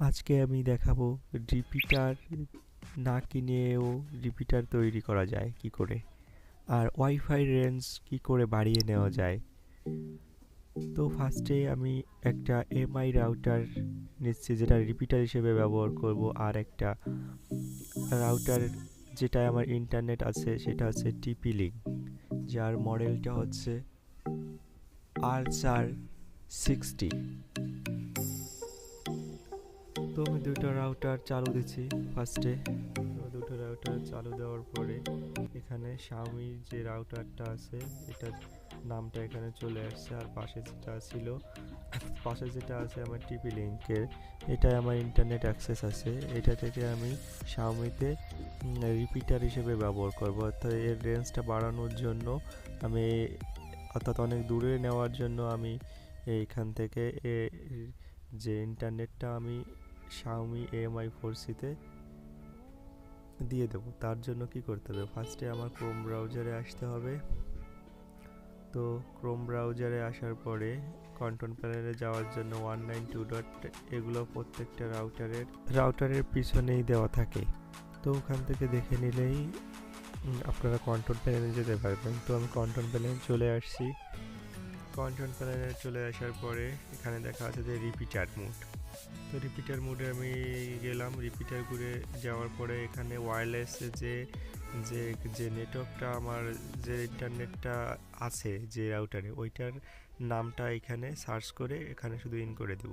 আজকে আমি দেখাবো রিপিটার না কিনেও রিপিটার তৈরি করা যায় কি করে? আর ওয়াইফাই রেঞ্জ কি করে বাড়িয়ে নেওয়া যায়? তো ফার্স্টে আমি একটা এমআই রাউটার নিচ্ছি যেটা রিপিটার হিসেবে ব্যবহার করব। আর একটা রাউটার যেটা আমার ইন্টারনেট আছে সেটা হচ্ছে টিপি লিঙ্ক। যার মডেলটা হচ্ছে আর চার সিক্সটি। আমি দুটো রাউটার চালু দিচ্ছি ফার্স্টে দুটো রাউটার চালু দেওয়ার পরে এখানে শাওমি যে রাউটারটা আছে, এটার নামটা এখানে চলে আসছে আর পাশে যেটা ছিল, পাশে যেটা আছে আমার টিপি লিঙ্কের এটাই আমার ইন্টারনেট অ্যাক্সেস আছে। এটা থেকে আমি শাওমিতে রিপিটার হিসেবে ব্যবহার করব। অর্থাৎ এর রেঞ্জটা বাড়ানোর জন্য আমি, অর্থাৎ অনেক দূরে নেওয়ার জন্য আমি এইখান থেকে যে ইন্টারনেটটা আমি শাওমি এমআই ফোর সিতে দিয়ে দেবো। তার জন্য কি করতে হবে? ফার্স্টে আমার ক্রোম ব্রাউজারে আসতে হবে। তো ক্রোম ব্রাউজারে আসার পরে কন্ট্রোল প্যানেলে যাওয়ার জন্য ওয়ান নাইন টু ডট এগুলো প্রত্যেকটা রাউটারের রাউটারের পিছনেই দেওয়া থাকে। তো ওখান থেকে দেখে নিলেই আপনারা কন্ট্রোল প্যানেলে যেতে পারবেন। তো আমি কন্ট্রোল প্যানেলে চলে আসছি। কন্ট্রোল প্যানেলে চলে আসার পরে এখানে দেখা আছে যে রিপিটার মুড তো রিপিটার মোডে আমি গেলাম রিপিটার ঘুরে যাওয়ার পরে এখানে ওয়্যারলেস যে যে যে নেটওয়ার্কটা আমার, যে ইন্টারনেটটা আছে, যে রাউটারে ওইটার নামটা এখানে সার্চ করে এখানে শুধু ইন করে দেব।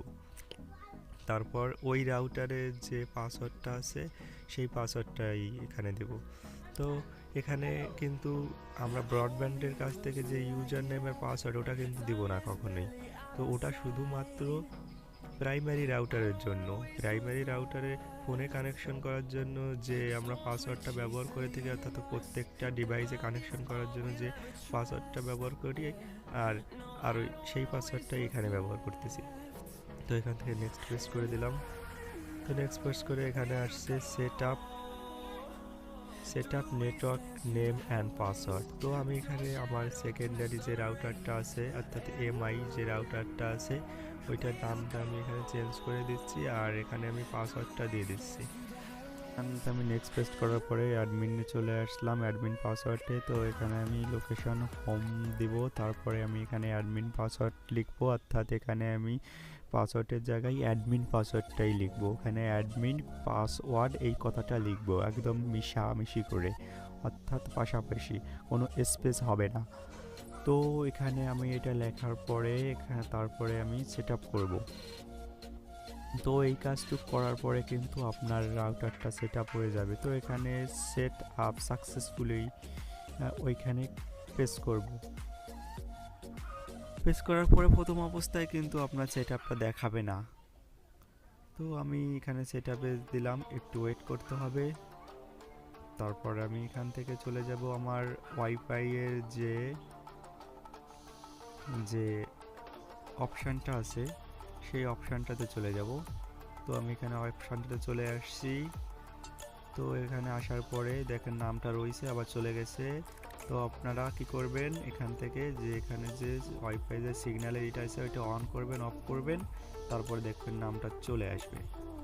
তারপর ওই রাউটারের যে পাসওয়ার্ডটা আছে, সেই পাসওয়ার্ডটাই এখানে দেব। তো এখানে কিন্তু আমরা ব্রডব্যান্ডের কাছ থেকে যে ইউজার নেমের পাসওয়ার্ড ওটা কিন্তু দিব না কখনোই। তো ওটা শুধুমাত্র প্রাইমারি রাউটারের জন্য। প্রাইমারি রাউটারে ফোনে কানেকশন করার জন্য যে আমরা পাসওয়ার্ডটা ব্যবহার করে থাকি, অর্থাৎ প্রত্যেকটা ডিভাইসে কানেকশন করার জন্য যে পাসওয়ার্ডটা ব্যবহার করি, আর আর সেই পাসওয়ার্ডটাই এখানে ব্যবহার করতেছি। তো এখান থেকে নেক্সট প্রেস করে দিলাম। তো নেক্সট প্রেস করে এখানে আসছে set up set up network, name and password. তো আমি এখানে আমার সেকেন্ডারি যে রাউটারটা আছে, অর্থাৎ এমআই যে রাউটারটা আছে, ওইটার নামটা আমি এখানে চেঞ্জ করে দিচ্ছি আর এখানে আমি পাসওয়ার্ডটা দিয়ে দিচ্ছি। আমি নেক্সট পেস্ট করার পরে অ্যাডমিনে চলে আসলাম অ্যাডমিন পাসওয়ার্ডে। তো এখানে আমি লোকেশন হোম দিব, তারপরে আমি এখানে অ্যাডমিন পাসওয়ার্ড লিখব, অর্থাৎ এখানে আমি পাসওয়ার্ডের জায়গায় অ্যাডমিন পাসওয়ার্ডটাই লিখব। ওখানে অ্যাডমিন পাসওয়ার্ড এই কথাটা লিখব, একদম মিশামিশি করে। অর্থাৎ পাশাপাশি কোনো স্পেস হবে না। তো এখানে আমি এটা লেখার পরে, এখানে তারপরে আমি সেট আপ করব। তো এই কাজটুকু করার পরে কিন্তু আপনার রাউটারটা সেট আপ হয়ে যাবে। তো এখানে সেট আপ সাকসেসফুলি ওইখানে প্রেস করব। প্রেস করার পরে প্রথম অবস্থায় কিন্তু আপনার সেট আপটা দেখাবে না। তো আমি এখানে সেট দিলাম, একটু ওয়েট করতে হবে। তারপর আমি এখান থেকে চলে যাব আমার ওয়াইফাইয়ের যে যে অপশানটা আছে, সেই অপশানটাতে চলে যাব। তো আমি এখানে অপশানটাতে চলে আসছি। তো এখানে আসার পরে দেখেন নামটা রয়েছে, আবার চলে গেছে। তো আপনারা কি করবেন? এখান থেকে যে এখানে যে ওয়াইফাই যে সিগন্যালের এটা আছে ওইটা অন করবেন অফ করবেন, তারপরে দেখবেন নামটা চলে আসবে।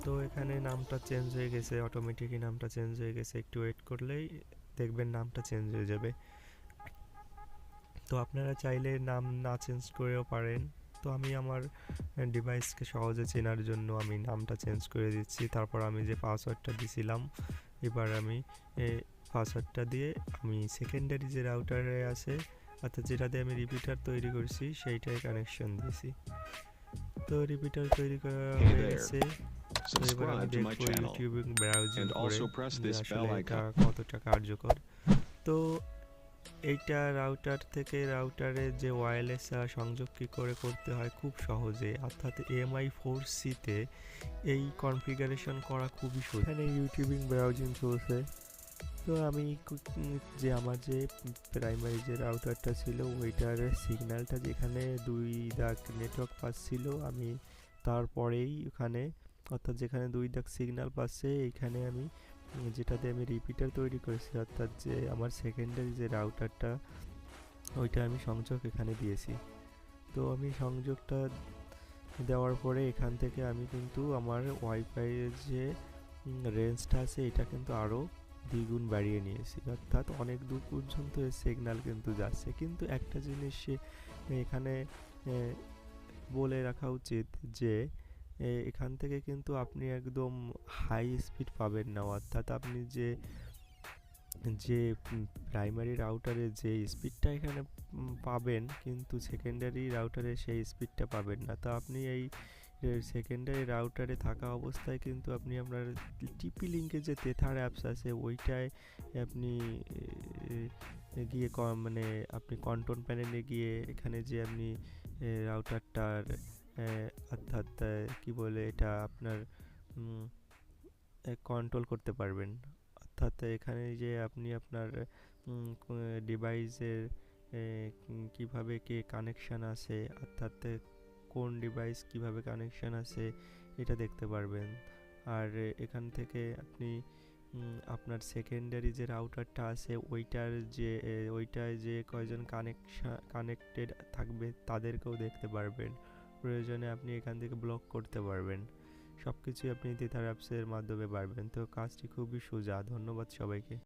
তো এখানে নামটা চেঞ্জ হয়ে গেছে অটোমেটিকই নামটা চেঞ্জ হয়ে গেছে। একটু ওয়েট করলেই দেখবেন নামটা চেঞ্জ হয়ে যাবে। তো আপনারা চাইলে নাম না চেঞ্জ করেও পারেন। তো আমি আমার ডিভাইসকে সহজে চেনার জন্য আমি নামটা চেঞ্জ করে দিচ্ছি। তারপর আমি যে পাসওয়ার্ডটা দিছিলাম, এবার আমি পাসওয়ার্ডটা দিয়ে আমি সেকেন্ডারি যে রাউটারে আছে অর্থাৎ যেটাতে আমি রিপিটার তৈরি করছি সেইটাই কানেকশন দিয়েছি। তো রিপিটার তৈরি করা হয়ে গেছে। তো এবার আমি দেখব ইউটিউব ব্রাউজিং করে আসলে এটা কতটা কার্যকর। তো এইটা রাউটার থেকে রাউটারে যে ওয়্যারলেস সংযোগ কী করে করতে হয় খুব সহজে অর্থাৎ এমআই ফোর সিতে এই কনফিগারেশন করা খুবই সহজ। এখানে ইউটিউবিং ব্রাউজিং চলছে। তো আমি যে আমার যে প্রাইমারি যে রাউটারটা ছিল, ওইটার সিগন্যালটা যেখানে দুই দাগ নেটওয়ার্ক পাচ্ছিল, আমি তারপরেই ওখানে, অর্থাৎ যেখানে দুই দাগ সিগন্যাল পাচ্ছে, এখানে আমি যেটাতে আমি রিপিটার তৈরি করেছি, অর্থাৎ যে আমার সেকেন্ডারি যে রাউটারটা ওইটা আমি সংযোগ এখানে দিয়েছি। তো আমি সংযোগটা দেওয়ার পরে এখান থেকে আমি কিন্তু আমার ওয়াইফাইয়ের যে রেঞ্জটা আছে, এটা কিন্তু আরও দ্বিগুণ বাড়িয়ে নিয়েছি। অর্থাৎ অনেক দূর পর্যন্ত সিগন্যাল কিন্তু যাচ্ছে। কিন্তু একটা জিনিস এখানে বলে রাখা উচিত যে এখান থেকে কিন্তু আপনি একদম হাই স্পিড পাবেন না। অর্থাৎ আপনি যে যে প্রাইমারি রাউটারে যে স্পিডটা এখানে পাবেন, কিন্তু সেকেন্ডারি রাউটারে সেই স্পিডটা পাবেন না। তো আপনি এই সেকেন্ডারি রাউটারে থাকা অবস্থায় কিন্তু আপনি আপনার টিপি লিঙ্কে যে তেথার অ্যাপস আছে, ওইটায় আপনি গিয়ে মানে আপনি কন্ট্রোল প্যানেলে গিয়ে এখানে যে আপনি রাউটারটার অর্থাৎ কি বলে এটা আপনার কন্ট্রোল করতে পারবেন। অর্থাৎ এখানে যে আপনি আপনার ডিভাইসের কীভাবে কে কানেকশান আছে অর্থাৎ কোন ডিভাইস কীভাবে কানেকশান আছে, এটা দেখতে পারবেন। আর এখান থেকে আপনি আপনার সেকেন্ডারি যে রাউটারটা আছে, ওইটার যে ওইটায় যে কয়জন কানেকশান কানেক্টেড থাকবে তাদেরকেও দেখতে পারবেন। প্রয়োজনে আপনি এখান থেকে ব্লক করতে পারবেন। সব কিছুই আপনি তেথার অ্যাপসের মাধ্যমে পারবেন। তো কাজটি খুবই সোজা। ধন্যবাদ সবাইকে।